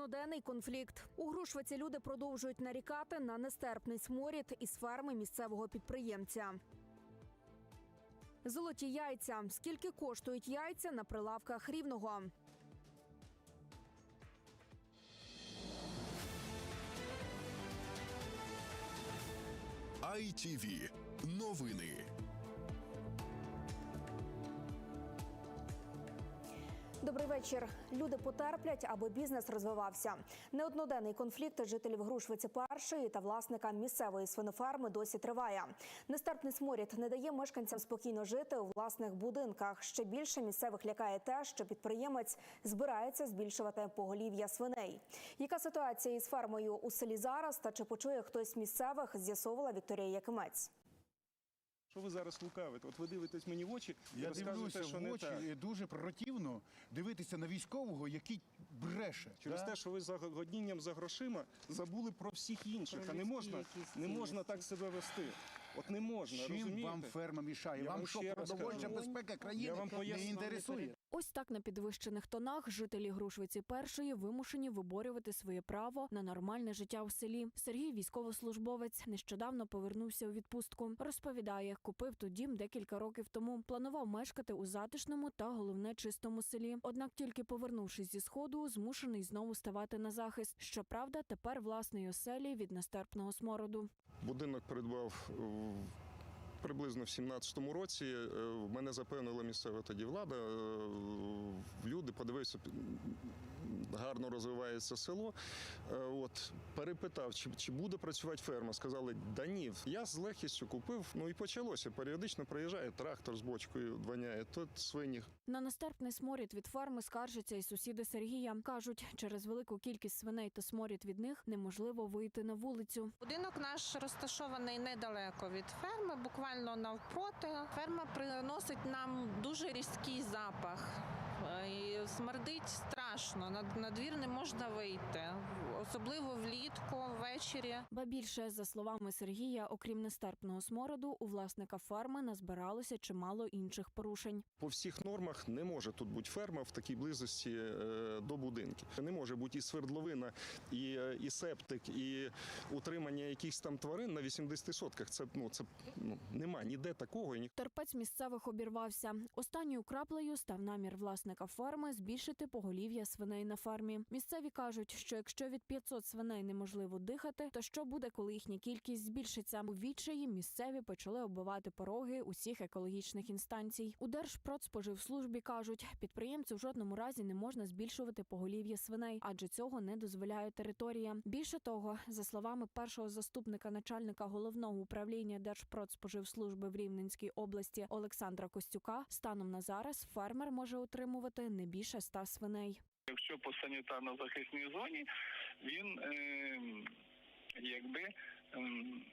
одноденний конфлікт. У Грушвиці люди продовжують нарікати на нестерпний сморід із ферми місцевого підприємця. Золоті яйця. Скільки коштують яйця на прилавках рівного? ITV. Новини. Вечір. Люди потерплять, аби бізнес розвивався. Неодноденний конфлікт жителів Грушвиці першої та власника місцевої свиноферми досі триває. Нестерпний сморід не дає мешканцям спокійно жити у власних будинках. Ще більше місцевих лякає те, що підприємець збирається збільшувати поголів'я свиней. Яка ситуація із фермою у селі зараз та чи почує хтось місцевих? З'ясовувала Вікторія Якимець. Що ви зараз лукавите? От ви дивитесь мені в очі і Я дивлюся що в не очі, так. і дуже противно дивитися на військового, який бреше. Через так? те, що ви за годінням за грошима забули про всіх інших. А не можна, не можна так себе вести. От не можна, Чим розумієте? вам ферма мішає? Я вам вам що, продовольча безпека безпека Я країни вам не інтересує? Ось так на підвищених тонах жителі Грушвиці першої вимушені виборювати своє право на нормальне життя у селі. Сергій, військовослужбовець, нещодавно повернувся у відпустку. Розповідає, купив тут дім декілька років тому. Планував мешкати у затишному та головне чистому селі. Однак, тільки повернувшись зі сходу, змушений знову ставати на захист. Щоправда, тепер власної оселі від нестерпного смороду. Будинок придбав приблизно в 17-му році. Е, Мене запевнила місцева тоді влада. е, Люди подивився, гарно розвивається село. Е, От перепитав, чи, чи буде працювати ферма. Сказали, да ні. Я з легкістю купив. Ну і почалося. Періодично приїжджає трактор з бочкою, дваняє, тут свині На нестерпний сморід від ферми скаржаться і сусіди Сергія. кажуть, через велику кількість свиней та сморід від них неможливо вийти на вулицю. Будинок наш розташований недалеко від ферми, буквально навпроти. Ферма приносить нам дуже різкий запах. Е, І смердить страшно. На, на двір не можна вийти, особливо влітку, ввечері. Ба більше, за словами Сергія, окрім нестерпного смороду, у власника ферми назбиралося чимало інших порушень. По всіх нормах не може тут бути ферма в такій близості е, до будинків. Не може бути і свердловина, і, е, і септик, і утримання якихось там тварин на 80 сотках. Це ну це ну нема ніде такого. Терпець місцевих обірвався. Останньою краплею став намір власника ферми збільшити поголів'я свиней на фермі. Місцеві кажуть, що якщо від 500 свиней неможливо дихати, то що буде, коли їхня кількість збільшиться? У відчаї місцеві почали оббивати пороги усіх екологічних інстанцій. У Держпродспоживслужбі кажуть, підприємцю в жодному разі не можна збільшувати поголів'я свиней, адже цього не дозволяє територія. Більше того, за словами першого заступника начальника головного управління Держпродспоживслужби в Рівненській області Олександра Костюка, станом на зараз фермер може утримувати не більше ста свиней. Якщо по санітарно-захисній зоні він е, якби ем,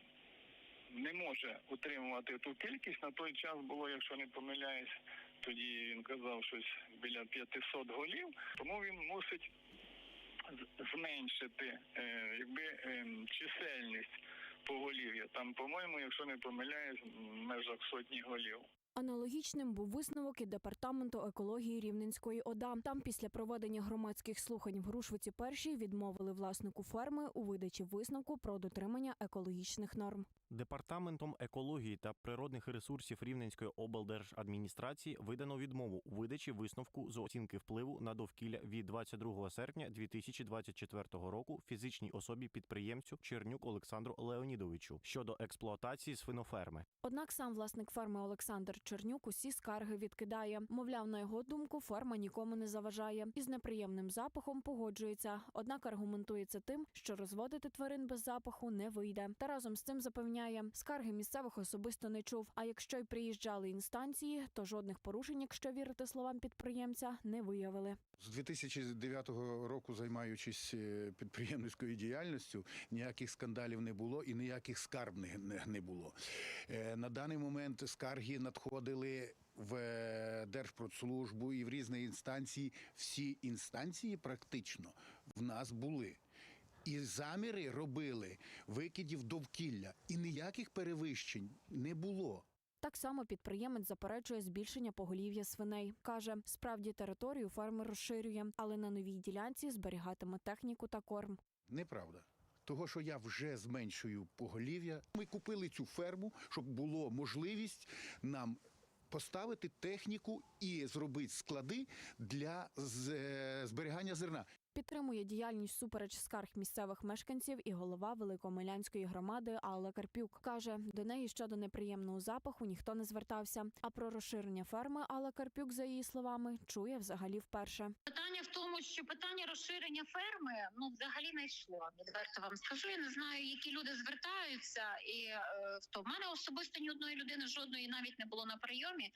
не може утримувати ту кількість. На той час було, якщо не помиляюсь, тоді він казав щось біля 500 голів, тому він мусить зменшити е, якби ем, чисельність поголів'я. Там, по-моєму, якщо не помиляюсь, в межах сотні голів. Аналогічним був висновок і департаменту екології Рівненської ОДА. Там після проведення громадських слухань в Грушвиці першій відмовили власнику ферми у видачі висновку про дотримання екологічних норм. Департаментом екології та природних ресурсів Рівненської облдержадміністрації видано відмову у видачі висновку з оцінки впливу на довкілля від 22 серпня 2024 року фізичній особі підприємцю Чернюк Олександру Леонідовичу щодо експлуатації свиноферми. Однак сам власник ферми Олександр Чернюк усі скарги відкидає. Мовляв, на його думку, ферма нікому не заважає і з неприємним запахом погоджується. Однак аргументує це тим, що розводити тварин без запаху не вийде. Та разом з цим запевняє, скарги місцевих особисто не чув. А якщо й приїжджали інстанції, то жодних порушень, якщо вірити словам підприємця, не виявили. З 2009 року, займаючись е, підприємницькою діяльністю, ніяких скандалів не було і ніяких скарб не було. Е, На даний момент скарги надходили в е, Держпродслужбу і в різні інстанції. Всі інстанції практично в нас були. І заміри робили викидів довкілля, і ніяких перевищень не було. Так само підприємець заперечує збільшення поголів'я свиней. каже, справді територію фермер розширює, але на новій ділянці зберігатиме техніку та корм. Неправда. Того, що я вже зменшую поголів'я. Ми купили цю ферму, щоб було можливість нам поставити техніку і зробити склади для е, зберігання зерна. Підтримує діяльність супереч скарг місцевих мешканців і голова Великомилянської громади Алла Карпюк. Каже, до неї щодо неприємного запаху ніхто не звертався. А про розширення ферми Алла Карпюк, за її словами, чує взагалі вперше. Питання в тому, що питання розширення ферми ну взагалі не йшло. Відверто вам скажу. Я не знаю, які люди звертаються, і е, в в мене особисто ні одної людини жодної навіть не було на прийомі.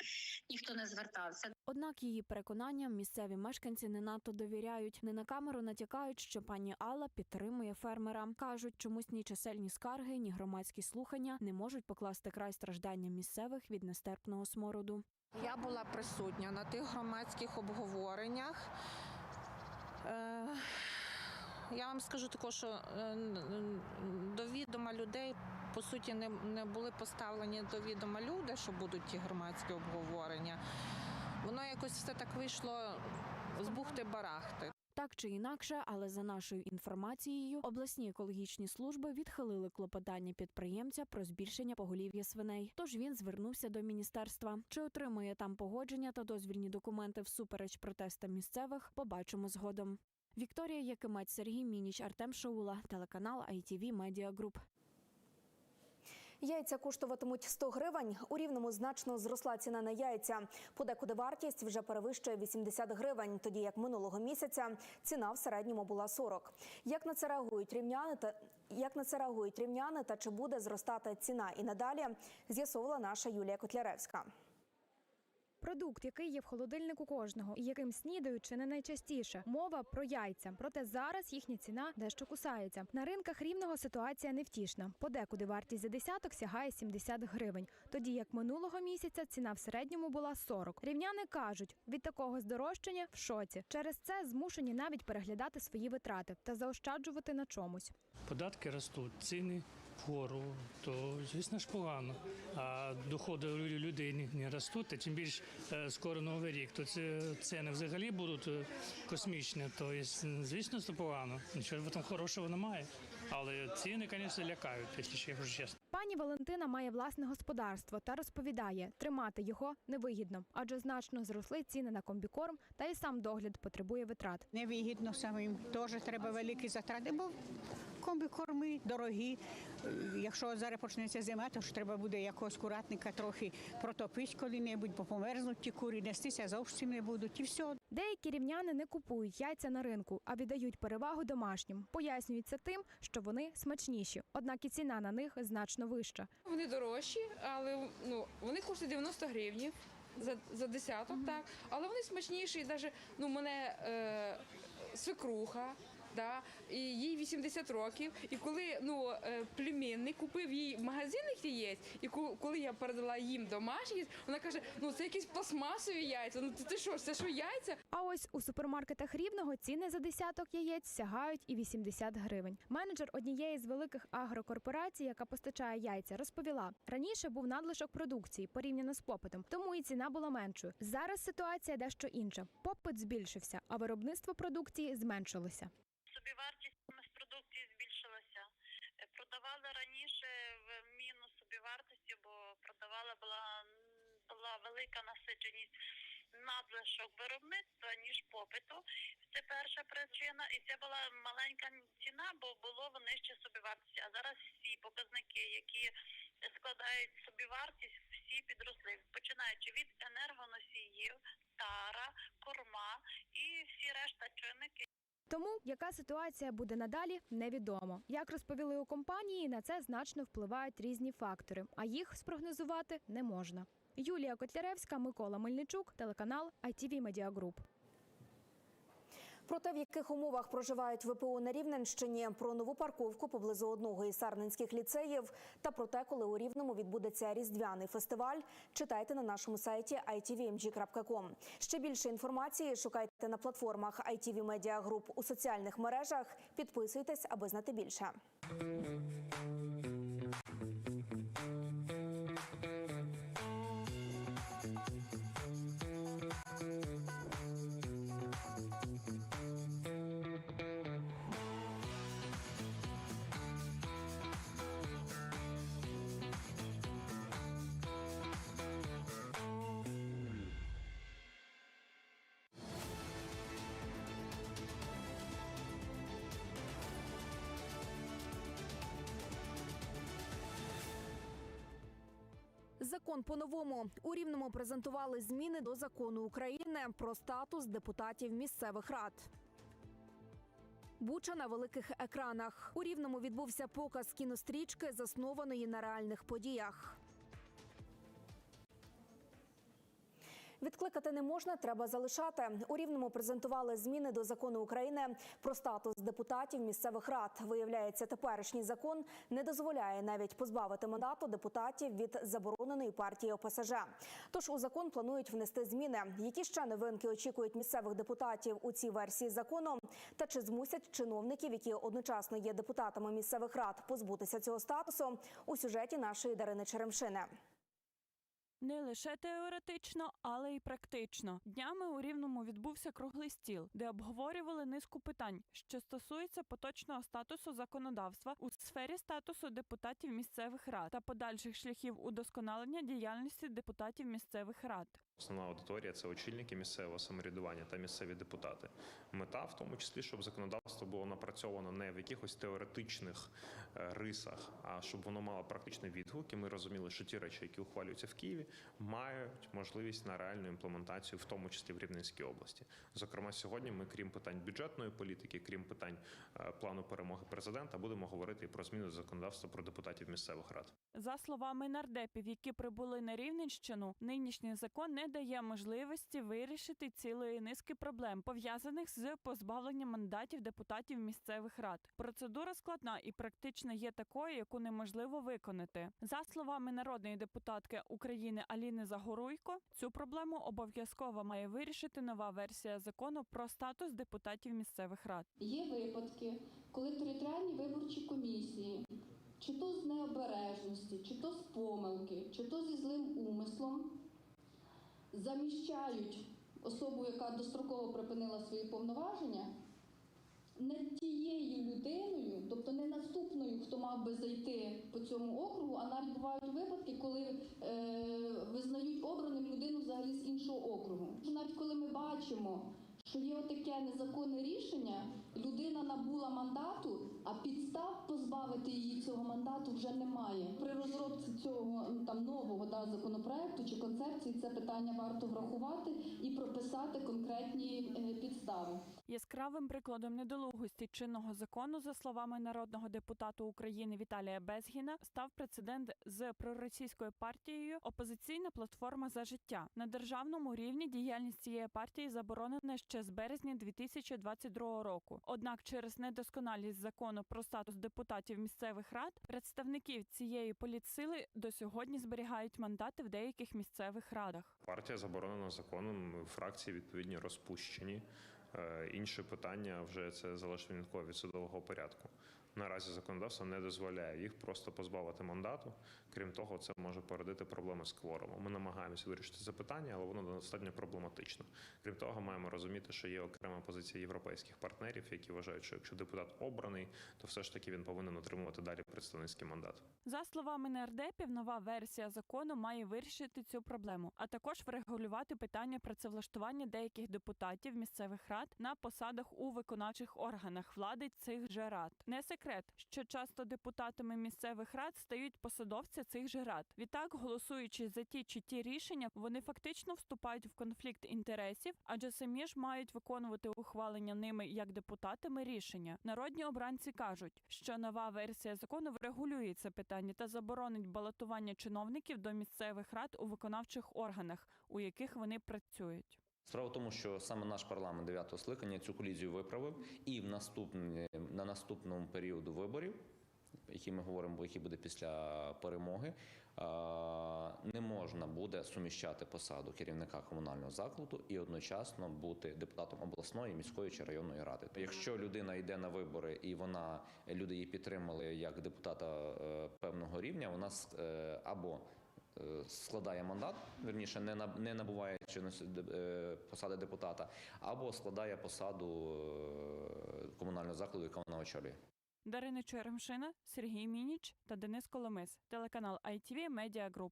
Ніхто не звертався. Однак її переконанням місцеві мешканці не надто довіряють. Не на камеру натякають, що пані Алла підтримує фермера. кажуть, чомусь ні чисельні скарги, ні громадські слухання не можуть покласти край стражданням місцевих від нестерпного смороду. Я була присутня на тих громадських обговореннях. Е, Я вам скажу також, що е, до відома людей по суті не, не були поставлені до відома люди, що будуть ті громадські обговорення. Воно якось все так вийшло з бухти-барахти. Так чи інакше, але за нашою інформацією, обласні екологічні служби відхилили клопотання підприємця про збільшення поголів'я свиней. Тож він звернувся до міністерства. Чи отримує там погодження та дозвільні документи всупереч протестам місцевих, побачимо згодом. Вікторія Якимець, Сергій Мініч, Артем Шаула, телеканал ITV Media Group. Яйця коштуватимуть 100 гривень. У рівному значно зросла ціна на яйця. Подекуди вартість вже перевищує 80 гривень, тоді як минулого місяця ціна в середньому була 40. Як на це реагують рівняни та як на це реагують рівняни та чи буде зростати ціна і надалі, з'ясовувала наша Юлія Котляревська. Продукт, який є в холодильнику кожного і яким снідають чи не найчастіше. Мова про яйця. Проте зараз їхня ціна дещо кусається. На ринках рівного ситуація невтішна. Подекуди вартість за десяток сягає 70 гривень. Тоді як минулого місяця ціна в середньому була 40. Рівняни кажуть, від такого здорожчання в шоці. Через це змушені навіть переглядати свої витрати та заощаджувати на чомусь. податки ростуть, ціни вгору, то звісно ж погано. А доходи людей не- ростуть, а тим більш е, скоро новий рік, то це ціни взагалі будуть е, космічні. То звісно, це погано. Нічого в цьому хорошого немає. Але ціни, звісно, лякають, якщо чесно. Пані Валентина має власне господарство та розповідає, тримати його невигідно, адже значно зросли ціни на комбікорм, та й сам догляд потребує витрат. Невигідно самим теж треба великі затрати, бо комбікорми дорогі. Якщо зараз почнеться зима, то ж треба буде якогось куратника трохи протопити коли-небудь, бо померзнуть ті курі, нестися зовсім не будуть. І все. Деякі рівняни не купують яйця на ринку, а віддають перевагу домашнім. Пояснюють це тим, що вони смачніші, однак і ціна на них значно вища. Вони дорожчі, але ну вони коштують 90 гривнів за, за десяток, так. Але вони смачніші. Навіть ну, мене е, свекруха. Да, і їй 80 років. І коли ну е, племінник купив їй магазинних яєць, і ко- коли я передала їм домашні, вона каже: ну це якісь пластмасові яйця. Ну ти що, це що яйця? А ось у супермаркетах рівного ціни за десяток яєць сягають і 80 гривень. Менеджер однієї з великих агрокорпорацій, яка постачає яйця, розповіла: раніше був надлишок продукції порівняно з попитом, тому і ціна була меншою. Зараз ситуація дещо інша. Попит збільшився, а виробництво продукції зменшилося. Собівартість продукції збільшилася. Е, Продавали раніше в мінус собівартості, бо продавала була, була велика насиченість надлишок виробництва, ніж попиту. Це перша причина. І це була маленька ціна, бо було нижче собівартості. А зараз всі показники, які складають собівартість, всі підросли, починаючи від енергоносіїв, тара, корма і всі решта чинники. Тому яка ситуація буде надалі, невідомо. Як розповіли у компанії, на це значно впливають різні фактори, а їх спрогнозувати не можна. Юлія Котляревська, Микола Мельничук, телеканал ITV Media Group. Про те, в яких умовах проживають ВПО на Рівненщині, про нову парковку поблизу одного із сарненських ліцеїв та про те, коли у Рівному відбудеться різдвяний фестиваль, читайте на нашому сайті itvmg.com. Ще більше інформації шукайте на платформах ITV Media Group у соціальних мережах. Підписуйтесь, аби знати більше. Закон по-новому. У Рівному презентували зміни до закону України про статус депутатів місцевих рад. Буча на великих екранах. У Рівному відбувся показ кінострічки, заснованої на реальних подіях. Відкликати не можна, треба залишати. У Рівному презентували зміни до закону України про статус депутатів місцевих рад. Виявляється, теперішній закон не дозволяє навіть позбавити мандату депутатів від забороненої партії ОПСЖ. Тож у закон планують внести зміни. Які ще новинки очікують місцевих депутатів у цій версії закону? Та чи змусять чиновників, які одночасно є депутатами місцевих рад, позбутися цього статусу у сюжеті нашої Дарини Черемшини. Не лише теоретично, але й практично. Днями у Рівному відбувся круглий стіл, де обговорювали низку питань, що стосуються поточного статусу законодавства у сфері статусу депутатів місцевих рад та подальших шляхів удосконалення діяльності депутатів місцевих рад. Основна аудиторія це очільники місцевого самоврядування та місцеві депутати. Мета в тому числі, щоб законодавство було напрацьовано не в якихось теоретичних е, рисах, а щоб воно мало практичний відгук, і ми розуміли, що ті речі, які ухвалюються в Києві, мають можливість на реальну імплементацію, в тому числі в Рівненській області. Зокрема, сьогодні ми, крім питань бюджетної політики, крім питань е, плану перемоги президента, будемо говорити і про зміну законодавства про депутатів місцевих рад. За словами нардепів, які прибули на Рівненщину, нинішній закон не дає можливості вирішити цілої низки проблем, пов'язаних з позбавленням мандатів депутатів місцевих рад. Процедура складна і практично є такою, яку неможливо виконати. За словами народної депутатки України Аліни Загоруйко, цю проблему обов'язково має вирішити нова версія закону про статус депутатів місцевих рад. Є випадки, коли територіальні виборчі комісії, чи то з необережності, чи то з помилки, чи то зі злим умислом, заміщають особу, яка достроково припинила свої повноваження, не тією людиною, тобто не наступною, хто мав би зайти по цьому округу, а навіть бувають випадки, коли е, визнають обраним людину взагалі з іншого округу. Навіть коли ми бачимо, що є отаке незаконне рішення, людина набула мандату, а підстав позбавити її цього мандату вже немає. При розробці цього там нового да, законопроекту чи концепції це питання варто врахувати і прописати конкретні е, підстави. Яскравим прикладом недолугості чинного закону, за словами народного депутата України Віталія Безгіна, став прецедент з проросійською партією Опозиційна платформа за життя на державному рівні. Діяльність цієї партії заборонена ще з березня 2022 року. Однак, через недосконалість закону про статус депутатів місцевих рад представників цієї політсили до сьогодні зберігають мандати в деяких місцевих радах. Партія заборонена законом, фракції відповідні розпущені. Е, Інше питання вже це залежить від судового порядку. Наразі законодавство не дозволяє їх просто позбавити мандату. Крім того, це може породити проблеми з кворумом. Ми намагаємося вирішити це питання, але воно достатньо проблематично. Крім того, маємо розуміти, що є окрема позиція європейських партнерів, які вважають, що якщо депутат обраний, то все ж таки він повинен отримувати далі представницький мандат. За словами нардепів, нова версія закону має вирішити цю проблему, а також врегулювати питання працевлаштування деяких депутатів місцевих рад на посадах у виконавчих органах влади цих же рад. Не секрет, що часто депутатами місцевих рад стають посадовці цих же рад. Відтак, голосуючи за ті чи ті рішення, вони фактично вступають в конфлікт інтересів, адже самі ж мають виконувати ухвалення ними як депутатами рішення. Народні обранці кажуть, що нова версія закону врегулює це питання та заборонить балотування чиновників до місцевих рад у виконавчих органах, у яких вони працюють. Справа в тому, що саме наш парламент 9-го скликання цю колізію виправив, і в наступні, на наступному періоду виборів, які ми говоримо, який буде після перемоги, не можна буде суміщати посаду керівника комунального закладу і одночасно бути депутатом обласної, міської чи районної ради. Якщо людина йде на вибори і вона люди її підтримали як депутата е, певного рівня, вона е, або е, складає мандат, верніше не наб- не набуває посади депутата, або складає посаду комунального закладу, яка вона очолює. Дарина Черемшина, Сергій Мініч та Денис Коломис. Телеканал ITV Media Group.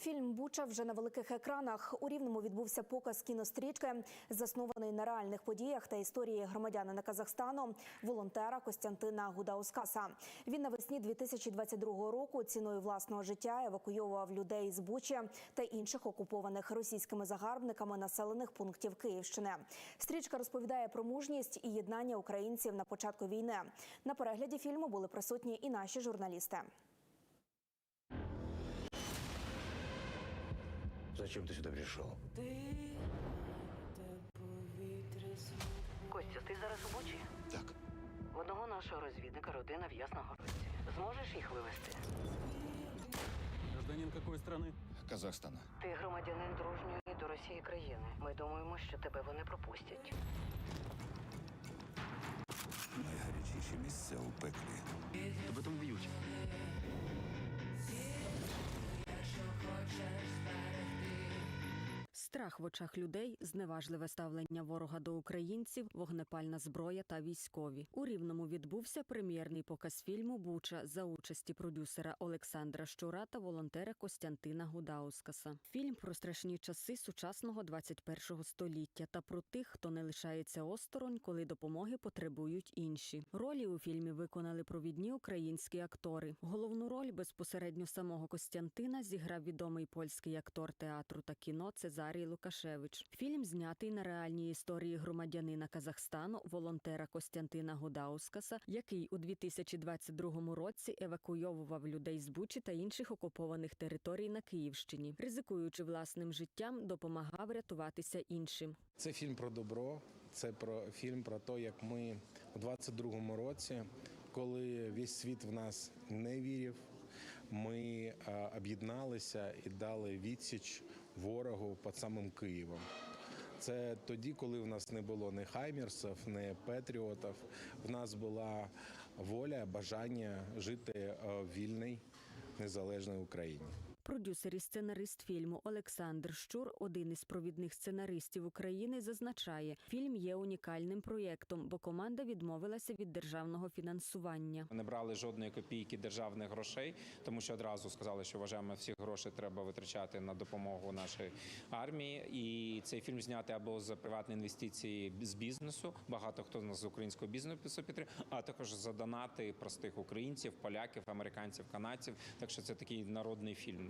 Фільм Буча вже на великих екранах. У Рівному відбувся показ кінострічки, заснований на реальних подіях та історії громадянина Казахстану, волонтера Костянтина Гудаускаса. Він навесні 2022 року ціною власного життя евакуйовував людей з Бучі та інших окупованих російськими загарбниками населених пунктів Київщини. Стрічка розповідає про мужність і єднання українців на початку війни. На перегляді фільму були присутні і наші журналісти. Зачем ты сюда пришел? Костя, ти зараз у Бучі? Так. В одного нашого розвідника родина в Ясногородці. Зможеш їх вивезти? Гражданин какой страны? Казахстана. Ти громадянин дружньої до Росії країни. Ми думаємо, що тебе вони пропустять. Найгарячіші місця у пеклі. Тебе там б'ють. Страх в очах людей, зневажливе ставлення ворога до українців, вогнепальна зброя та військові. У рівному відбувся прем'єрний показ фільму Буча за участі продюсера Олександра Щура та волонтера Костянтина Гудаускаса. Фільм про страшні часи сучасного 21-го століття та про тих, хто не лишається осторонь, коли допомоги потребують інші. Ролі у фільмі виконали провідні українські актори. Головну роль безпосередньо самого Костянтина зіграв відомий польський актор театру та кіно Цезарій Лукашевич. Фільм знятий на реальній історії громадянина Казахстану, волонтера Костянтина Гудаускаса, який у 2022 році евакуйовував людей з Бучі та інших окупованих територій на Київщині, ризикуючи власним життям, допомагав рятуватися іншим. Це фільм про добро. Це про фільм про те, як ми у 22-му році, коли весь світ в нас не вірив, ми об'єдналися і дали відсіч ворогу під самим Києвом. Це тоді, коли в нас не було ні хаймерсів, ні патріотів. В нас була воля, бажання жити е, в вільній незалежній Україні. Продюсер і сценарист фільму Олександр Щур, один із провідних сценаристів України, зазначає, фільм є унікальним проєктом, бо команда відмовилася від державного фінансування. Не брали жодної копійки державних грошей, тому що одразу сказали, що вважаємо, всі гроші треба витрачати на допомогу нашій армії. І цей фільм знятий або за приватні інвестиції з бізнесу. Багато хто з нас з українського бізнесу підтримує, а також за донати простих українців, поляків, американців, канадців. Так що це такий народний фільм.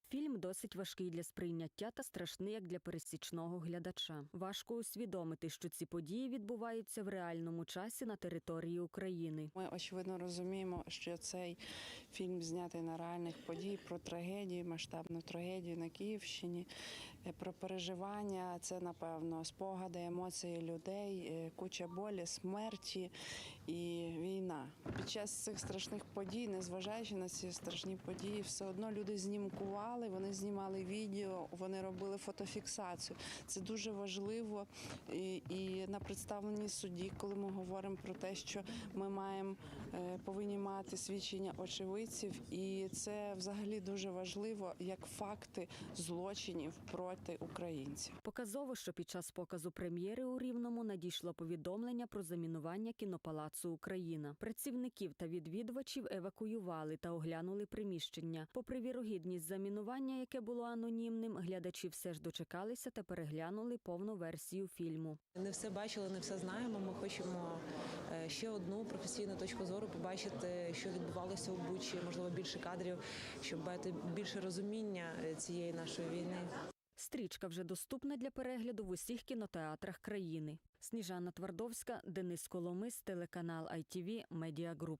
Фільм досить важкий для сприйняття та страшний як для пересічного глядача. Важко усвідомити, що ці події відбуваються в реальному часі на території України. Ми очевидно розуміємо, що цей фільм знятий на реальних подій про трагедію, масштабну трагедію на Київщині, е, про переживання. Це напевно спогади, емоції людей, е, куча болі, смерті і війна. Під час цих страшних подій, незважаючи на ці страшні події, все одно люди знімкували, вони знімали відео, вони робили фотофіксацію. Це дуже важливо. І, і на представленні суді, коли ми говоримо про те, що ми маємо е, повинні мати свідчення очевидців, і це взагалі дуже важливо як факти злочинів проти українців. Показово, що під час показу прем'єри у Рівному надійшло повідомлення про замінування кінопалацу Україна. Працівників та відвідувачів евакуювали та оглянули приміщення. Попри вірогідність замінування, яке було анонімним, глядачі все ж дочекалися та переглянули повну версію фільму. Не все бачили, не все знаємо. Ми хочемо е, ще одну професійну точку зору побачити, що відбувалося у Бучі, можливо, більше кадрів, щоб мати більше розуміння е, цієї нашої війни. Стрічка вже доступна для перегляду в усіх кінотеатрах країни. Сніжана Твардовська, Денис Коломис, телеканал ITV Media Group.